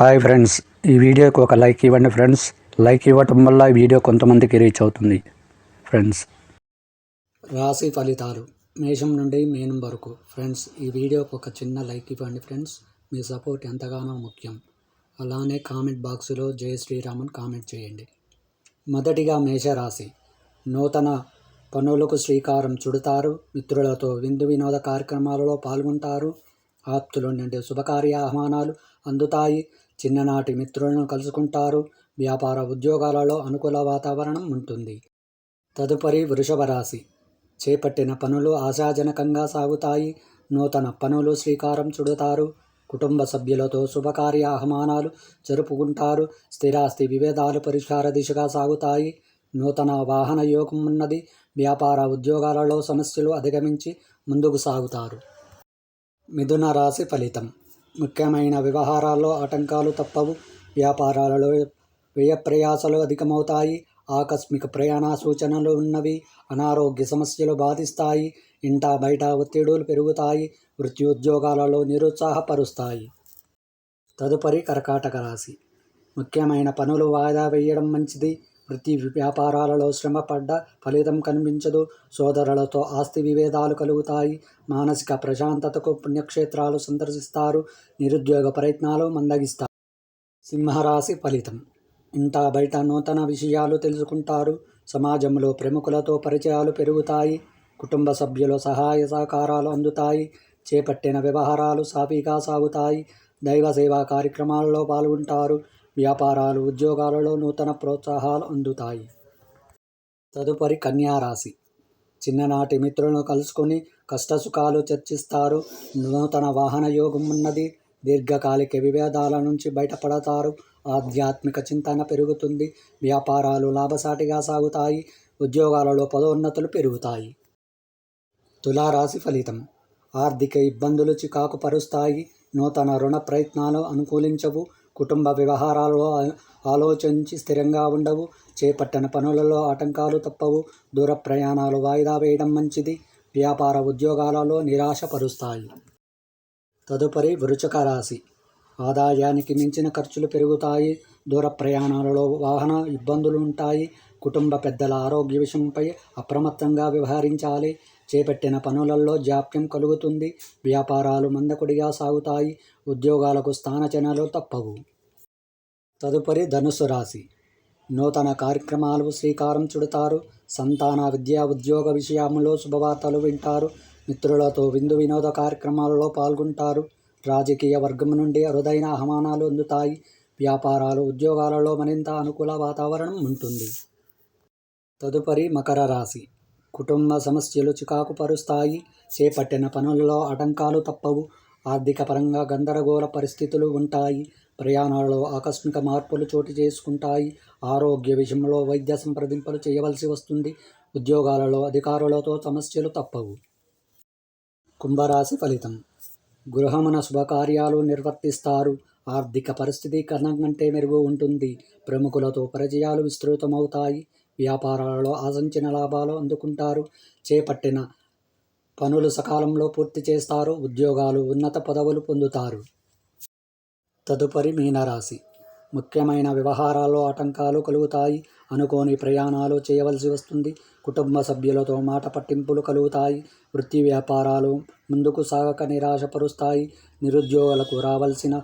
Hi friends ఈ వీడియోకి ఒక లైక్ ఇవ్వండి ఫ్రెండ్స్. లైక్ ఇవ్వటం వల్ల ఈ వీడియో కొంతమందికి రీచ్ అవుతుంది. ఫ్రెండ్స్. రాశి ఫలితాలు. మేషం నుండి మీనం వరకు. ఫ్రెండ్స్ ఈ వీడియోకి ఒక చిన్న లైక్ ఇవ్వండి ఫ్రెండ్స్. మీ సపోర్ట్ ఎంతగానో ముఖ్యం. అలానే కామెంట్ బాక్సులో జై శ్రీరామన్ కామెంట్ చేయండి. మొదటిగా మేషరాశి. నూతన పనులకు శ్రీకారం చుడతారు. మిత్రులతో విందు వినోద కార్యక్రమాలలో పాల్గొంటారు. ఆప్తుల నుండి శుభకార్య ఆహ్వానాలు అందుతాయి. చిన్ననాటి మిత్రులను కలుసుకుంటారు. వ్యాపార ఉద్యోగాలలో అనుకూల వాతావరణం ఉంటుంది. తదుపరి వృషభ రాశి. చేపట్టిన పనులు ఆశాజనకంగా సాగుతాయి. నూతన పనులు శ్రీకారం చుడతారు. కుటుంబ సభ్యులతో శుభకార్య ఆహ్వానాలు జరుపుకుంటారు. స్థిరాస్తి విభేదాలు పరిష్కార దిశగా సాగుతాయి. నూతన వాహన యోగం ఉన్నది. వ్యాపార ఉద్యోగాలలో సమస్యలు అధిగమించి ముందుకు సాగుతారు. మిథున రాశి ఫలితం. ముఖ్యమైన వ్యవహారాల్లో ఆటంకాలు తప్పవు. వ్యాపారాలలో వ్యయ ప్రయాసాలు అధికమవుతాయి. ఆకస్మిక ప్రయాణ సూచనలు ఉన్నవి అనారోగ్య సమస్యలు బాధిస్తాయి. ఇంట బయట ఒత్తిడులు పెరుగుతాయి. వృత్తి ఉద్యోగాలలో నిరుత్సాహపరుస్తాయి. తదుపరి కర్కాటక రాశి. ముఖ్యమైన పనులు వాయిదా వేయడం మంచిది. వృత్తి వ్యాపారాలలో శ్రమపడ్డ ఫలితం కనిపించదు. సోదరులతో ఆస్తి విభేదాలు కలుగుతాయి. మానసిక ప్రశాంతతకు పుణ్యక్షేత్రాలు సందర్శిస్తారు. నిరుద్యోగ ప్రయత్నాలు మందగిస్తారు సింహరాశి ఫలితం. ఇంట బయట నూతన విషయాలు తెలుసుకుంటారు. సమాజంలో ప్రముఖులతో పరిచయాలు పెరుగుతాయి. కుటుంబ సభ్యుల సహాయ సహకారాలు అందుతాయి. చేపట్టిన వ్యవహారాలు సాఫీగా సాగుతాయి. దైవ సేవా కార్యక్రమాలలో పాల్గొంటారు. వ్యాపారాలు ఉద్యోగాలలో నూతన ప్రోత్సాహాలు అందుతాయి. తదుపరి కన్యారాశి. చిన్ననాటి మిత్రులను కలుసుకొని కష్టసుఖాలు చర్చిస్తారు. నూతన వాహన యోగం ఉన్నది. దీర్ఘకాలిక విభేదాల నుంచి బయటపడతారు. ఆధ్యాత్మిక చింతన పెరుగుతుంది. వ్యాపారాలు లాభసాటిగా సాగుతాయి. ఉద్యోగాలలో పదోన్నతులు పెరుగుతాయి. తులారాశి ఫలితం. ఆర్థిక ఇబ్బందులు చికాకు పరుస్తాయి నూతన రుణ ప్రయత్నాలు అనుకూలించవు. కుటుంబ వ్యవహారాలలో ఆలోచించి స్థిరంగా ఉండవు. చేపట్టిన పనులలో ఆటంకాలు తప్పవు. దూర ప్రయాణాలు వాయిదా వేయడం మంచిది. వ్యాపార ఉద్యోగాలలో నిరాశపరుస్తాయి తదుపరి వృచక రాశి. ఆదాయానికి మించిన ఖర్చులు పెరుగుతాయి. దూర ప్రయాణాలలో వాహన ఇబ్బందులు ఉంటాయి. కుటుంబ పెద్దల ఆరోగ్య విషయంపై అప్రమత్తంగా వ్యవహరించాలి. చేపట్టిన పనులలో జాప్యం కలుగుతుంది. వ్యాపారాలు మందకొడిగా సాగుతాయి. ఉద్యోగాలకు స్థానచనలు తప్పవు. తదుపరి ధనుసు రాశి. నూతన కార్యక్రమాలు శ్రీకారం చుడతారు. సంతాన విద్యా ఉద్యోగ విషయంలో శుభవార్తలు వింటారు. మిత్రులతో విందు వినోద కార్యక్రమాలలో పాల్గొంటారు. రాజకీయ వర్గం నుండి అరుదైన ఆహ్వానాలు అందుతాయి. వ్యాపారాలు ఉద్యోగాలలో మరింత అనుకూల వాతావరణం ఉంటుంది. తదుపరి మకర రాశి. కుటుంబ సమస్యలు చికాకు పరుస్తాయి చేపట్టిన పనులలో ఆటంకాలు తప్పవు. ఆర్థిక పరంగా గందరగోళ పరిస్థితులు ఉంటాయి. ప్రయాణాలలో ఆకస్మిక మార్పులు చోటు చేసుకుంటాయి. ఆరోగ్య విషయంలో వైద్య సంప్రదింపులు చేయవలసి వస్తుంది. ఉద్యోగాలలో అధికారులతో సమస్యలు తప్పవు. కుంభరాశి ఫలితం. గృహమున శుభకార్యాలు నిర్వర్తిస్తారు. ఆర్థిక పరిస్థితి కన్నా కంటే మెరుగు ఉంటుంది. ప్రముఖులతో పరిచయాలు విస్తృతమవుతాయి. వ్యాపారాలలో ఆశించిన లాభాలు అందుకుంటారు. చేపట్టిన పనులు సకాలంలో పూర్తి చేస్తారు. ఉద్యోగాలు ఉన్నత పదవులు పొందుతారు. తదుపరి మీనరాశి. ముఖ్యమైన వ్యవహారాల్లో ఆటంకాలు కలుగుతాయి. అనుకోని ప్రయాణాలు చేయవలసి వస్తుంది. కుటుంబ సభ్యులతో మాట పట్టింపులు కలుగుతాయి. వృత్తి వ్యాపారాలు ముందుకు సాగక నిరాశపరుస్తాయి. నిరుద్యోగులకు రావాల్సిన